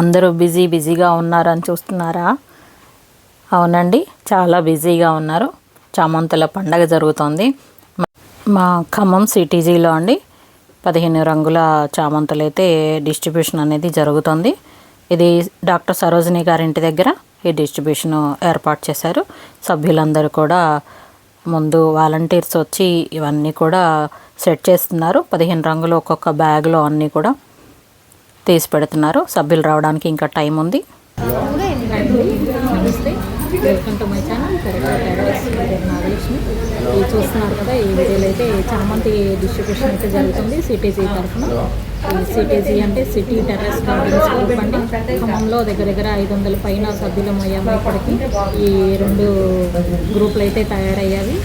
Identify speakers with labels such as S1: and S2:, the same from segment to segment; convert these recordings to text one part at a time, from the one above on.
S1: అందరూ బిజీ బిజీగా ఉన్నారని చూస్తున్నారా? అవునండి చాలా బిజీగా ఉన్నారు. చామంతుల పండగ జరుగుతోంది. మా ఖమ్మం సిటీజీలో అండి పదిహేను రంగుల చామంతులు అయితే డిస్ట్రిబ్యూషన్ అనేది జరుగుతుంది. ఇది డాక్టర్ సరోజిని గారింటి దగ్గర ఈ డిస్ట్రిబ్యూషన్ ఏర్పాటు చేశారు. సభ్యులందరూ కూడా ముందు వాలంటీర్స్ వచ్చి ఇవన్నీ కూడా సెట్ చేస్తున్నారు. పదిహేను రంగులు ఒక్కొక్క బ్యాగ్లో అన్నీ కూడా తీసి పెడుతున్నారు. సభ్యులు రావడానికి ఇంకా టైం ఉంది. నమస్తే వెల్కమ్ టు మై ఛానల్ ఇది చూస్తున్నారు కదా ఈ వీడియోలో అయితే చామంతి డిస్ట్రిబ్యూషన్ అయితే జరుగుతుంది సిటీజీ తరఫున ఈ సిటీజీ అంటే సిటీ టెర్రస్ గార్డెన్స్ గ్రూప్ అండి ఖమ్మంలో దగ్గర దగ్గర ఐదు వందల పైన సభ్యులం అయ్యాము ఇప్పటికి ఈ రెండు గ్రూపులు అయితే తయారయ్యాయి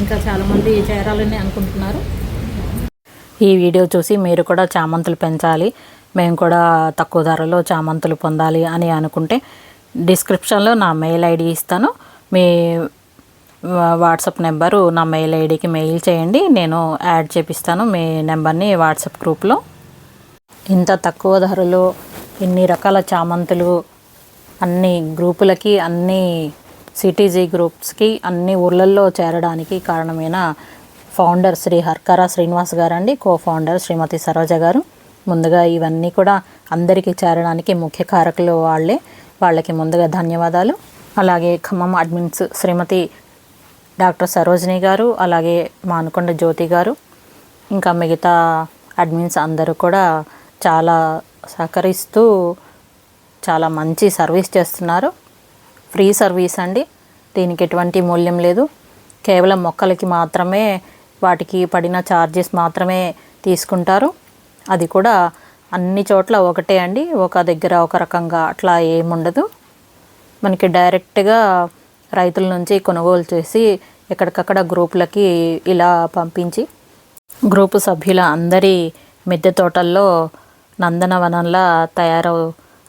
S1: ఇంకా చాలామంది చేరాలని అనుకుంటున్నారు ఈ వీడియో చూసి మీరు కూడా చామంతులు పెంచాలి. మేము కూడా తక్కువ ధరలో చామంతులు పొందాలి అని అనుకుంటే డిస్క్రిప్షన్లో నా మెయిల్ ఐడి ఇస్తాను. మీ వాట్సాప్ నెంబరు నా మెయిల్ ఐడికి మెయిల్ చేయండి. నేను యాడ్ చేపిస్తాను మీ నెంబర్ని వాట్సాప్ గ్రూప్లో. ఇంత తక్కువ ధరలో ఇన్ని రకాల చామంతులు అన్ని గ్రూపులకి అన్ని సిటీజీ గ్రూప్స్కి అన్ని ఊర్లల్లో చేరడానికి కారణమైన ఫౌండర్ శ్రీ హర్కరా శ్రీనివాస్ గారండి కో ఫౌండర్ శ్రీమతి సరోజ గారు. ముందుగా ఇవన్నీ కూడా అందరికీ చేరడానికి ముఖ్య కారకులు వాళ్ళే. వాళ్ళకి ముందుగా ధన్యవాదాలు. అలాగే ఖమ్మం అడ్మిన్స్ శ్రీమతి డాక్టర్ సరోజిని గారు అలాగే మానుకొండ జ్యోతి గారు ఇంకా మిగతా అడ్మిన్స్ అందరూ కూడా చాలా సహకరిస్తూ చాలా మంచి సర్వీస్ చేస్తున్నారు. ఫ్రీ సర్వీస్ అండి. దీనికి ఎటువంటి మూల్యం లేదు. కేవలం మొక్కలకి మాత్రమే వాటికి పడిన ఛార్జెస్ మాత్రమే తీసుకుంటారు. అది కూడా అన్ని చోట్ల ఒకటే అండి. ఒక దగ్గర ఒక రకంగా అట్లా ఏముండదు. మనకి డైరెక్ట్గా రైతుల నుంచి కొనుగోలు చేసి ఎక్కడికక్కడ గ్రూపులకి ఇలా పంపించి గ్రూపు సభ్యుల అందరి మిద్దె తోటల్లో నందనవనంలా తయారు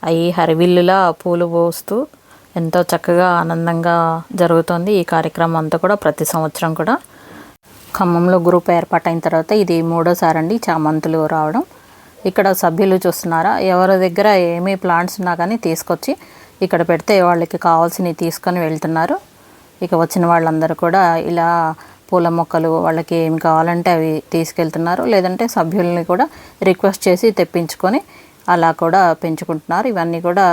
S1: అయ్యి హరివిల్లులా పూలు పోస్తూ ఎంతో చక్కగా ఆనందంగా జరుగుతుంది ఈ కార్యక్రమం అంతా కూడా ప్రతి సంవత్సరం కూడా. ఖమ్మంలో గ్రూప్ ఏర్పాటైన తర్వాత ఇది మూడోసారి అండి చామంతులు రావడం. ఇక్కడ సభ్యులు చూస్తున్నారా? ఎవరి దగ్గర ఏమీ ప్లాంట్స్ ఉన్నా కానీ తీసుకొచ్చి ఇక్కడ పెడితే వాళ్ళకి కావాల్సినవి తీసుకొని వెళ్తున్నారు. ఇక వచ్చిన వాళ్ళందరూ కూడా ఇలా పూల మొక్కలు వాళ్ళకి ఏమి కావాలంటే అవి తీసుకెళ్తున్నారు. లేదంటే సభ్యుల్ని కూడా రిక్వెస్ట్ చేసి తెప్పించుకొని అలా కూడా పెంచుకుంటున్నారు. ఇవన్నీ కూడా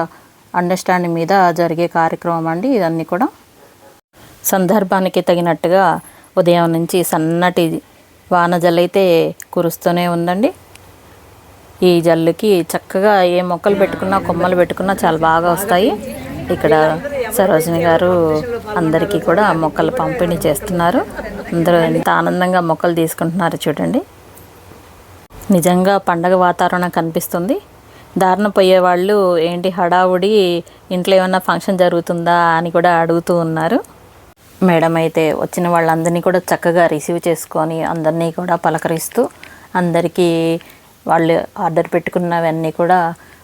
S1: అండర్స్టాండింగ్ మీద జరిగే కార్యక్రమం అండి. ఇవన్నీ కూడా సందర్భానికి తగినట్టుగా ఉదయం నుంచి సన్నటి వాన జల్లైతే కురుస్తూనే ఉందండి. ఈ జల్లుకి చక్కగా ఏ మొక్కలు పెట్టుకున్నా కొమ్మలు పెట్టుకున్నా చాలా బాగా వస్తాయి. ఇక్కడ సరోజిని గారు అందరికీ కూడా మొక్కలు పంపిణీ చేస్తున్నారు. అందరూ ఎంత ఆనందంగా మొక్కలు తీసుకుంటున్నారు చూడండి. నిజంగా పండగ వాతావరణం కనిపిస్తుంది. దారిన పోయేవాళ్ళు ఏంటి హడావుడి ఇంట్లో ఏమన్నా ఫంక్షన్ జరుగుతుందా అని కూడా అడుగుతూ ఉన్నారు. మేడం అయితే వచ్చిన వాళ్ళందరినీ కూడా చక్కగా రిసీవ్ చేసుకొని అందరినీ కూడా పలకరిస్తూ అందరికీ వాళ్ళు ఆర్డర్ పెట్టుకున్నవన్నీ కూడా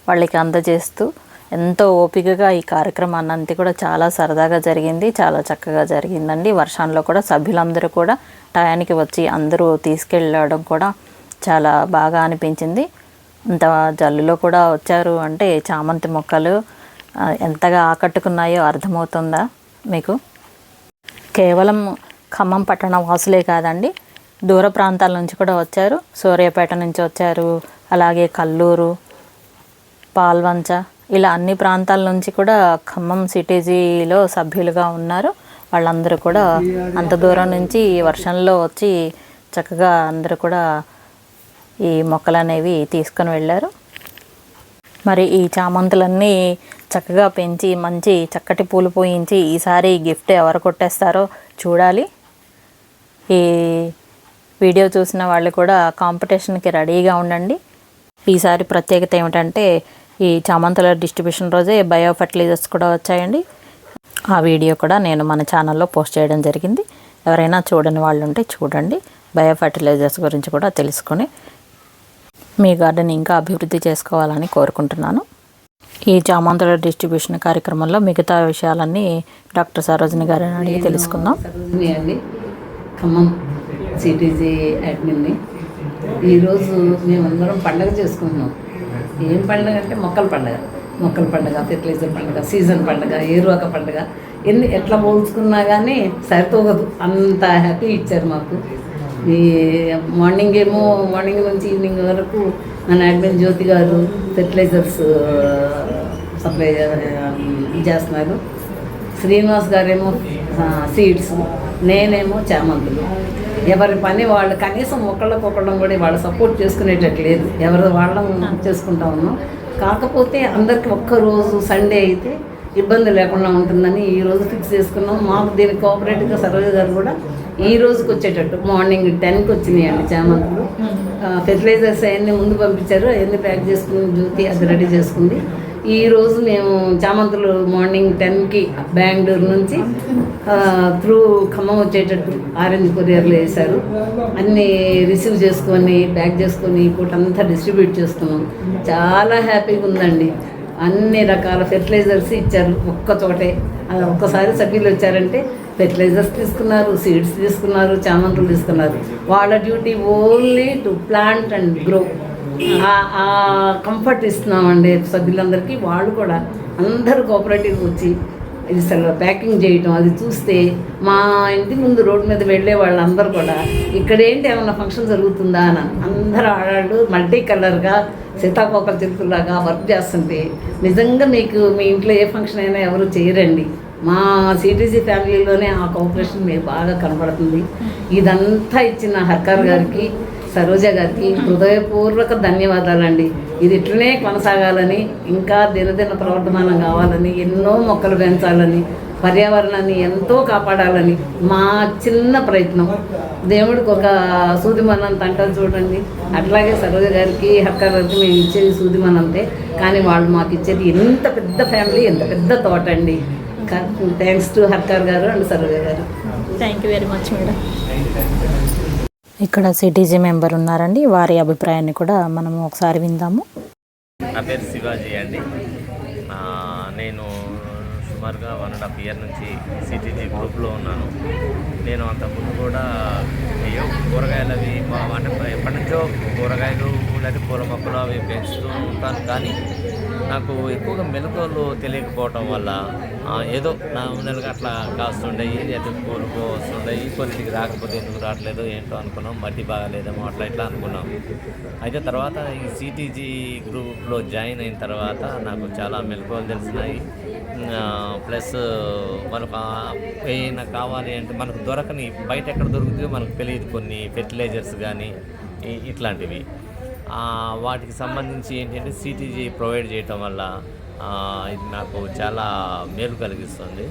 S1: వాళ్ళకి అందజేస్తూ ఎంతో ఓపికగా ఈ కార్యక్రమాన్ని అంతా కూడా చాలా సరదాగా జరిగింది చాలా చక్కగా జరిగిందండి. వర్షంలో కూడా సభ్యులందరూ కూడా టయానికి వచ్చి అందరూ తీసుకెళ్ళడం కూడా చాలా బాగా అనిపించింది. అంత జల్లులో కూడా వచ్చారు అంటే చామంతి మొక్కలు ఎంతగా ఆకట్టుకున్నాయో అర్థమవుతుందా మీకు? కేవలం ఖమ్మం పట్టణ వాసులే కాదండి. దూర ప్రాంతాల నుంచి కూడా వచ్చారు. సూర్యాపేట నుంచి వచ్చారు. అలాగే కల్లూరు పాల్వంచ ఇలా అన్ని ప్రాంతాల నుంచి కూడా ఖమ్మం సిటీజీలో సభ్యులుగా ఉన్నారు. వాళ్ళందరూ కూడా అంత దూరం నుంచి ఈ వర్షంలో వచ్చి చక్కగా అందరూ కూడా ఈ మొక్కలు అనేవి తీసుకొని వెళ్ళారు. మరి ఈ చామంతులన్నీ చక్కగా పెంచి మంచి చక్కటి పూలు పూయించి ఈసారి గిఫ్ట్ ఎవరు కొట్టేస్తారో చూడాలి. ఈ వీడియో చూసిన వాళ్ళు కూడా కాంపిటీషన్కి రెడీగా ఉండండి. ఈసారి ప్రత్యేకత ఏమిటంటే ఈ చామంతుల డిస్ట్రిబ్యూషన్ రోజే బయో ఫర్టిలైజర్స్ కూడా వచ్చాయండి. ఆ వీడియో కూడా నేను మన ఛానల్లో పోస్ట్ చేయడం జరిగింది. ఎవరైనా చూడని వాళ్ళు ఉంటే చూడండి. బయో ఫర్టిలైజర్స్ గురించి కూడా తెలుసుకొని మీ గార్డెన్ ఇంకా అభివృద్ధి చేసుకోవాలని కోరుకుంటున్నాను. ఈ చామంతుల డిస్ట్రిబ్యూషన్ కార్యక్రమంలో మిగతా విషయాలన్నీ డాక్టర్ సరోజిని గారిని అడిగి తెలుసుకుందాం.
S2: సరోజిని అండి. ఖమ్మం సిటీజీ అడ్మిన్ని. ఈరోజు మేమందరం పండగ చేసుకుంటున్నాం. ఏం పండుగ అంటే మొక్కల పండుగ. మొక్కల పండుగ ఫెర్టిలైజర్ పండుగ సీజన్ పండుగ ఏరువాక పండుగ. ఎన్ని ఎట్లా పోల్చుకున్నా కానీ సరితూగదు. అంత హ్యాపీ ఇచ్చారు మాకు. ఈ మార్నింగ్ ఏమో మార్నింగ్ నుంచి ఈవినింగ్ వరకు మన అడ్మిన్ జ్యోతి గారు ఫెర్టిలైజర్స్ సప్లై చేస్తున్నారు. శ్రీనివాస్ గారేమో సీడ్స్ నేనేమో చామంతులు. ఎవరి పని వాళ్ళు కనీసం ఒకళ్ళకొకళ్ళం కూడా వాళ్ళు సపోర్ట్ చేసుకునేటట్టు లేదు. ఎవరి వాళ్ళం చేసుకుంటా ఉన్నాం. కాకపోతే అందరికి ఒక్క రోజు సండే అయితే ఇబ్బంది లేకుండా ఉంటుందని ఈ రోజు ఫిక్స్ చేసుకున్నాం. మాకు దీనికి కోఆపరేటివ్గా సర్వే గారు కూడా ఈ రోజుకి వచ్చేటట్టు. మార్నింగ్ టెన్కి వచ్చినాయండి చామంతులు. ఫెర్టిలైజర్స్ అవన్నీ ముందు పంపించారు. అవన్నీ ప్యాక్ చేసుకుని జ్యోతి అది రెడీ చేసుకుంది. ఈ రోజు మేము చామంతులు మార్నింగ్ టెన్కి బెంగళూరు నుంచి త్రూ ఖమ్మం వచ్చేటట్టు ఆరెంజ్ కొరియర్లు వేశారు. అన్నీ రిసీవ్ చేసుకొని ప్యాక్ చేసుకొని పూట అంతా డిస్ట్రిబ్యూట్ చేస్తున్నాం. చాలా హ్యాపీగా ఉందండి. అన్ని రకాల ఫెర్టిలైజర్స్ ఇచ్చారు ఒక్క చోటే ఒక్కసారి సభ్యులు వచ్చారంటే ఫెర్టిలైజర్స్ తీసుకున్నారు సీడ్స్ తీసుకున్నారు చామంతులు తీసుకున్నారు. వాళ్ళ duty only to plant and grow comfort ఇస్తున్నామండి సభ్యులందరికీ. వాళ్ళు కూడా అందరూ కోఆపరేటివ్ వచ్చి ఇది అసలు ప్యాకింగ్ చేయటం అది చూస్తే మా ఇంటి ముందు రోడ్డు మీద వెళ్ళే వాళ్ళందరూ కూడా ఇక్కడ ఏంటి ఏమన్నా ఫంక్షన్ జరుగుతుందా అని అందరూ ఆడాళ్ళు మల్టీ కలర్గా సీతాకోకల చిరుకులాగా వర్క్ చేస్తుంటే నిజంగా మీకు మీ ఇంట్లో ఏ ఫంక్షన్ అయినా ఎవరు చేయరండి. మా సిటీసీ ఫ్యామిలీలోనే ఆ కోఆపరేషన్ మేము బాగా కనబడుతుంది. ఇదంతా ఇచ్చిన హర్కర్ గారికి సరోజ గారికి హృదయపూర్వక ధన్యవాదాలండి. ఇది ఇట్లనే కొనసాగాలని ఇంకా దినదిన ప్రవర్తమానం కావాలని ఎన్నో మొక్కలు పెంచాలని పర్యావరణాన్ని ఎంతో కాపాడాలని మా చిన్న ప్రయత్నం. దేవుడికి ఒక సూదిమనంత అంటారు చూడండి. అట్లాగే సరోజ గారికి హర్కార్ గారికి మేము ఇచ్చేది సూదిమనంతే కానీ వాళ్ళు మాకు ఇచ్చేది ఎంత పెద్ద ఫ్యామిలీ ఎంత పెద్ద తోట అండి థ్యాంక్స్ టు హర్కార్ గారు అండ్ సరోజ గారు.
S1: Thank you very much madam ఇక్కడ సిటీజీ మెంబర్ ఉన్నారండి. వారి అభిప్రాయాన్ని కూడా మనము ఒకసారి విందాము.
S3: నా పేరు శివాజీ అండి. ఆ, నేను సుమారుగా వన్ అండ్ హాఫ్ ఇయర్ నుంచి సిటీజీ గ్రూప్లో ఉన్నాను. నేను అంతకుముందు కూడా ఏయో కూరగాయలు అవి మా- అంటే ఎప్పటి నుంచో కూరగాయలు లేదా పూల మొక్కలు అవి పెంచుతూ ఉంటాను. కానీ నాకు ఎక్కువగా మెలకువలు తెలియకపోవటం వల్ల ఏదో నామినల్గా అట్లా కాస్తుండయి లేదా కోరుకో వస్తుండయి కొన్నిటికి రాకపోతే ఎందుకు రావట్లేదు ఏంటో అనుకున్నాం మట్టి బాగాలేదేమో అట్లా ఇట్లా అనుకున్నాం. అయితే తర్వాత ఈ సిటీజీ గ్రూప్లో జాయిన్ అయిన తర్వాత నాకు చాలా మెలకువలు తెలిసినాయి. ప్లస్ మనకు ఏమైనా కావాలి అంటే మనకు దొరకని బయట ఎక్కడ దొరుకుతుందో మనకు తెలియదు కొన్ని ఫెర్టిలైజర్స్ కానీ ఇట్లాంటివి. వాటికి సంబంధించి ఏంటంటే సిటీజీ ప్రొవైడ్ చేయటం వల్ల ఇది నాకు చాలా మేలు కలిగిస్తుంది.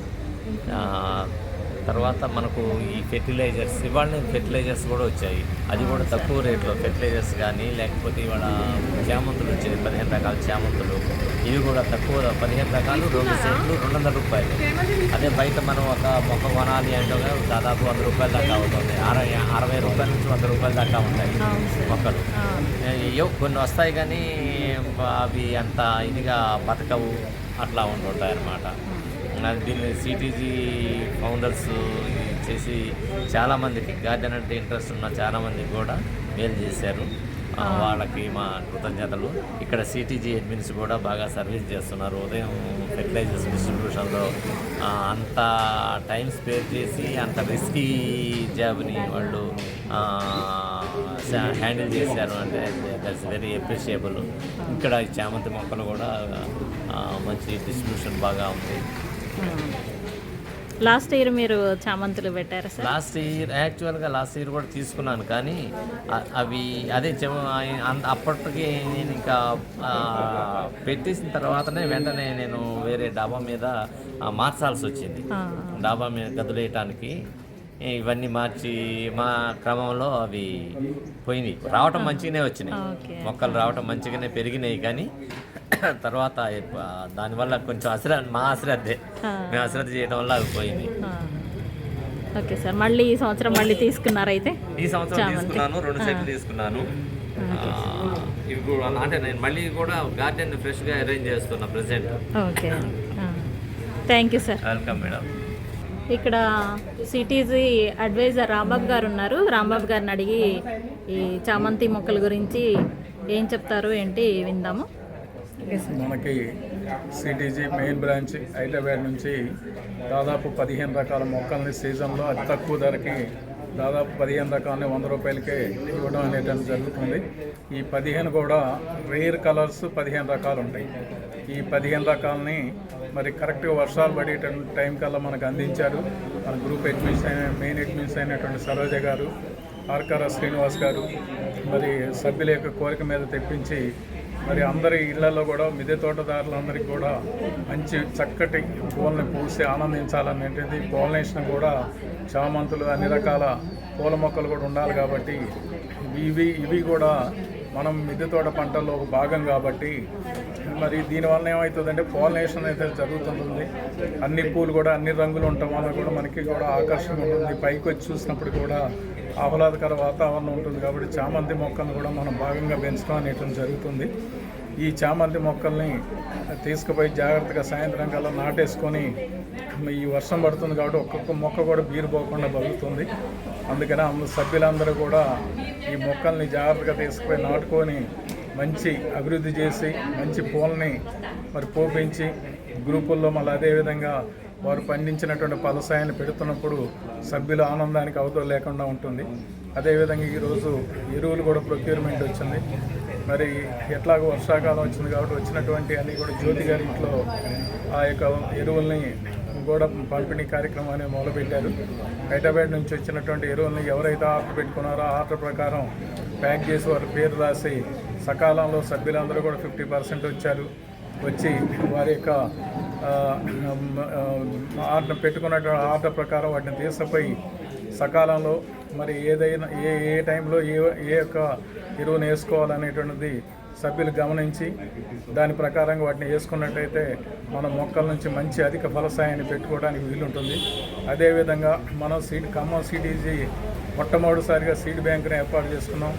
S3: తర్వాత మనకు ఈ ఫెర్టిలైజర్స్ ఇవాళ ఫెర్టిలైజర్స్ కూడా వచ్చాయి. అది కూడా తక్కువ రేట్లో ఫెర్టిలైజర్స్ కానీ లేకపోతే ఇవాళ చామంతులు వచ్చాయి పదిహేను రకాల చామంతులు. ఇవి కూడా తక్కువ పదిహేను రకాలు రెండు సెంట్లు రెండు వందల రూపాయలు. అదే బయట మనం ఒక మొక్క కొనాలి అంటే దాదాపు వంద రూపాయల దాకా అవుతుంది. అరవై అరవై రూపాయల నుంచి వంద రూపాయల దాకా ఉంటాయి మొక్కలు. కొన్ని వస్తాయి కానీ అవి అంత ఇదిగా బతకవు అట్లా ఉంటుంటాయి అన్నమాట అది దీన్ని సిటీజీ ఫౌండర్స్ చేసి చాలామందికి గార్డెన్ అంటే ఇంట్రెస్ట్ ఉన్న చాలామందికి కూడా మేలు చేశారు. వాళ్ళకి మా కృతజ్ఞతలు. ఇక్కడ సిటీజీ అడ్మిన్స్ కూడా బాగా సర్వీస్ చేస్తున్నారు. ఉదయం ఫెర్టిలైజర్స్ డిస్ట్రిబ్యూషన్లో అంత టైం స్పేర్ చేసి అంత రిస్కీ జాబ్ని వాళ్ళు హ్యాండిల్ చేశారు. అంటే దట్స్ వెరీ అప్రిషియబుల్ ఇక్కడ చామంతి మొక్కలు కూడా మంచి డిస్ట్రిబ్యూషన్ బాగా ఉంది.
S1: లాస్ట్ ఇయర్ మీరు చామంతులు పెట్టారు సార్
S3: లాస్ట్ ఇయర్ యాక్చువల్గా లాస్ట్ ఇయర్ కూడా తీసుకున్నాను కానీ అవి అదే అప్పటికి నేను ఇంకా పెట్టేసిన తర్వాతనే వెంటనే నేను వేరే డాబా మీద మార్చాల్సి వచ్చింది.
S1: ఆ,
S3: డాబా మీద గదులేయటానికి. ఇవన్నీ మార్చి మా క్రమంలో అవి పోయినాయి. రావటం మంచిగానే వచ్చినాయి. మొక్కలు రావటం మంచిగానే పెరిగినాయి కానీ తర్వాత దానివల్ల కొంచెం అశ్ర మా అశ్రద్ధే. మేము అశ్రద్ధ చేయడం వల్ల అవి
S1: ఆ. ఓకే సార్ మళ్ళీ ఈ సంవత్సరం మళ్ళీ తీసుకున్నారు అయితే
S3: ఈ సంవత్సరం. తీసుకున్నాను రెండు సెట్లు తీసుకున్నాను. ఇవి కూడా అంటే నేను మళ్ళీ కూడా గార్డెన్ ఫ్రెష్గా అరేంజ్ చేస్తున్నా present.
S1: Okay. Thank you sir.
S3: Welcome madam.
S1: ఇక్కడ సిటీజీ అడ్వైజర్ రాంబాబు గారు ఉన్నారు. రాంబాబు గారిని అడిగి ఈ చామంతి మొక్కల గురించి ఏం చెప్తారు ఏంటి విందాము.
S4: మనకి సిటీజీ మెయిన్ బ్రాంచ్ హైదరాబాద్ నుంచి దాదాపు పదిహేను రకాల మొక్కల్ని సీజన్లో అతి తక్కువ ధరకి దాదాపు పదిహేను రకాలని వంద రూపాయలకే ఇవ్వడం అనేటువంటి జరుగుతుంది. ఈ పదిహేను కూడా రేర్ కలర్స్ పదిహేను రకాలు ఉంటాయి. ఈ పదిహేను రకాలని మరి కరెక్ట్గా వర్షాలు పడేటువంటి టైం కల్లా మనకు అందించారు. మన గ్రూప్ అడ్మిన్స్ అయిన మెయిన్ అడ్మిన్స్ అయినటువంటి సరోజ గారు ఆర్కార శ్రీనివాస్ గారు మరి సభ్యుల యొక్క కోరిక మీద తెప్పించి మరి అందరి ఇళ్ళలో కూడా మిద్దె తోటదారులందరికీ కూడా మంచి చక్కటి పూలని పూసి ఆనందించాలనేది పోలనేషన్ కూడా చామంతులు అన్ని రకాల పూల మొక్కలు కూడా ఉండాలి కాబట్టి ఇవి ఇవి కూడా మనం మిద్దె తోట పంటల్లో ఒక భాగం కాబట్టి మరి దీనివల్ల ఏమవుతుందంటే పాలినేషన్ అయితే జరుగుతుంది అన్ని పూలు కూడా అన్ని రంగులు ఉండటం వల్ల కూడా మనకి కూడా ఆకర్షణ ఉంటుంది. పైకి వచ్చి చూసినప్పుడు కూడా ఆహ్లాదకర వాతావరణం ఉంటుంది కాబట్టి చామంతి మొక్కను కూడా మనం భాగంగా పెంచడం అనేటువంటి జరుగుతుంది. ఈ చామంతి మొక్కల్ని తీసుకుపోయి జాగ్రత్తగా సాయంత్రం కల్లా నాటేసుకొని ఈ వర్షం పడుతుంది కాబట్టి ఒక్కొక్క మొక్క కూడా బీరుపోకుండా బలుగుతుంది అందుకనే అందుకని అందరు సభ్యులందరూ కూడా ఈ మొక్కల్ని జాగ్రత్తగా తీసుకుపోయి నాటుకొని మంచి అభివృద్ధి చేసి మంచి పూలని మరి పోపించి గ్రూపుల్లో మళ్ళీ అదేవిధంగా వారు పండించినటువంటి ఫలసాయాన్ని పెడుతున్నప్పుడు సభ్యుల ఆనందానికి అవతల లేకుండా ఉంటుంది. అదేవిధంగా ఈరోజు ఎరువులు కూడా ప్రొక్యూర్మెంట్ వచ్చింది. మరి ఎట్లాగో వర్షాకాలం వచ్చింది కాబట్టి వచ్చినటువంటి అన్నీ కూడా జ్యోతి గారి ఇంట్లో ఆ యొక్క ఎరువుల్ని కూడా పంపిణీ కార్యక్రమాన్ని మొదలుపెట్టారు. హైదరాబాద్ నుంచి వచ్చినటువంటి ఎరువుల్ని ఎవరైతే ఆర్డర్ పెట్టుకున్నారో ఆ ఆర్డర్ ప్రకారం ప్యాక్ చేసి వారి పేరు రాసి సకాలంలో సభ్యులందరూ కూడా ఫిఫ్టీ పర్సెంట్ వచ్చారు. వచ్చి వారి యొక్క ఆర్డర్ పెట్టుకున్నటువంటి ఆర్డర్ ప్రకారం వాటిని తీసుకుపోయి సకాలంలో మరి ఏదైనా ఏ ఏ టైంలో ఏ ఏ యొక్క ఎరువును వేసుకోవాలనేటువంటిది సభ్యులు గమనించి దాని ప్రకారంగా వాటిని వేసుకున్నట్టయితే మన మొక్కల నుంచి మంచి అధిక ఫలసాయాన్ని పెట్టుకోవడానికి వీలుంటుంది. అదేవిధంగా మనం సీడ్ ఖమ్మం సిటీజీ మొట్టమొదటిసారిగా సీడ్ బ్యాంకుని ఏర్పాటు చేసుకున్నాం.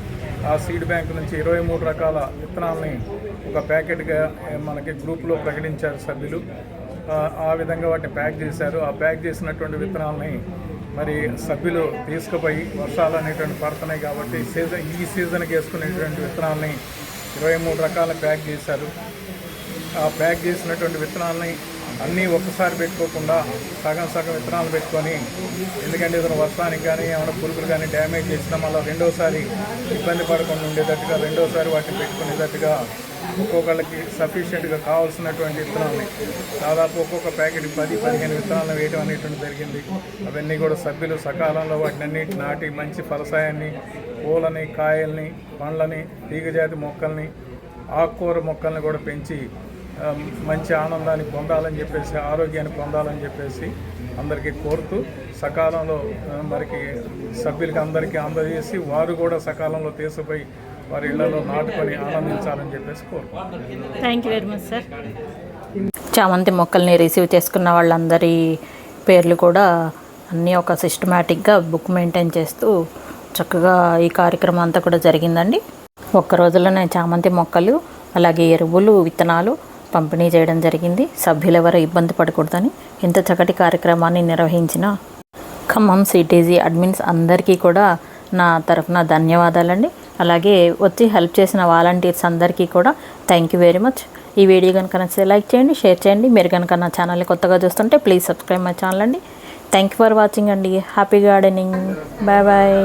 S4: ఆ సీడ్ బ్యాంక్ నుంచి ఇరవై మూడు రకాల విత్తనాలని ఒక ప్యాకెట్గా మనకి గ్రూప్లో ప్రకటించారు సభ్యులు. ఆ, ఆ విధంగా వాటిని ప్యాక్ చేశారు. ఆ ప్యాక్ చేసినటువంటి విత్తనాలని మరి సభ్యులు తీసుకుపోయి వర్షాలు అనేటువంటి పడుతున్నాయి కాబట్టి సీజన్ ఈ సీజన్కి వేసుకునేటువంటి విత్తనాలని ఇరవై మూడు రకాల ప్యాక్ చేశారు. ఆ ప్యాక్ చేసినటువంటి విత్తనాలని అన్నీ ఒక్కసారి పెట్టుకోకుండా సగం సగం విత్తనాలు పెట్టుకొని ఎందుకంటే ఏదైనా వర్షానికి కానీ ఏమైనా పురుగులు కానీ డ్యామేజ్ చేసినా మళ్ళీ రెండోసారి ఇబ్బంది పడకుండా ఉండేటట్టుగా రెండోసారి వాటిని పెట్టుకునేటట్టుగా ఒక్కొక్కళ్ళకి సఫిషియెంట్గా కావాల్సినటువంటి విత్తనాలని. దాదాపు ఒక్కొక్క ప్యాకెట్ పది పదిహేను విత్తనాలను వేయడం అనేటువంటి జరిగింది. అవన్నీ కూడా సభ్యులు సకాలంలో వాటిని అన్నిటి నాటి మంచి ఫలసాయాన్ని పూలని కాయల్ని పండ్లని తీగజాతి మొక్కల్ని ఆకుకూర మొక్కల్ని కూడా పెంచి మంచి ఆనందాన్ని పొందాలని చెప్పేసి ఆరోగ్యాన్ని పొందాలని చెప్పేసి అందరికీ కోరుతూ సకాలంలో మరికి సభ్యులకి అందరికీ అందజేసి వారు కూడా సకాలంలో తీసుకుపోయి వారి ఇళ్ళలో నాటుకొని ఆనందించాలని చెప్పేసి కోరుకుంటున్నాను.
S1: Thank you very much sir చామంతి మొక్కల్ని రిసీవ్ చేసుకున్న వాళ్ళందరి పేర్లు కూడా అన్నీ ఒక సిస్టమేటిక్గా బుక్ మెయింటైన్ చేస్తూ చక్కగా ఈ కార్యక్రమం అంతా కూడా జరిగిందండి. ఒక్క రోజులోనే చామంతి మొక్కలు అలాగే ఎరువులు విత్తనాలు పంపిణీ చేయడం జరిగింది. సభ్యులు ఎవరు ఇబ్బంది పడకూడదని ఇంత చక్కటి కార్యక్రమాన్ని నిర్వహించిన ఖమ్మం సిటీజీ అడ్మిన్స్ అందరికీ కూడా నా తరఫున ధన్యవాదాలండి. అలాగే వచ్చి హెల్ప్ చేసిన వాలంటీర్స్ అందరికీ కూడా థ్యాంక్ యూ వెరీ మచ్ ఈ వీడియో కనుక నచ్చితే లైక్ చేయండి షేర్ చేయండి. మీరు కనుక నా ఛానల్ని కొత్తగా చూస్తుంటే ప్లీజ్ సబ్స్క్రైబ్ మై ఛానల్ అండి. థ్యాంక్ యూ ఫర్ వాచింగ్ అండి. Happy gardening bye bye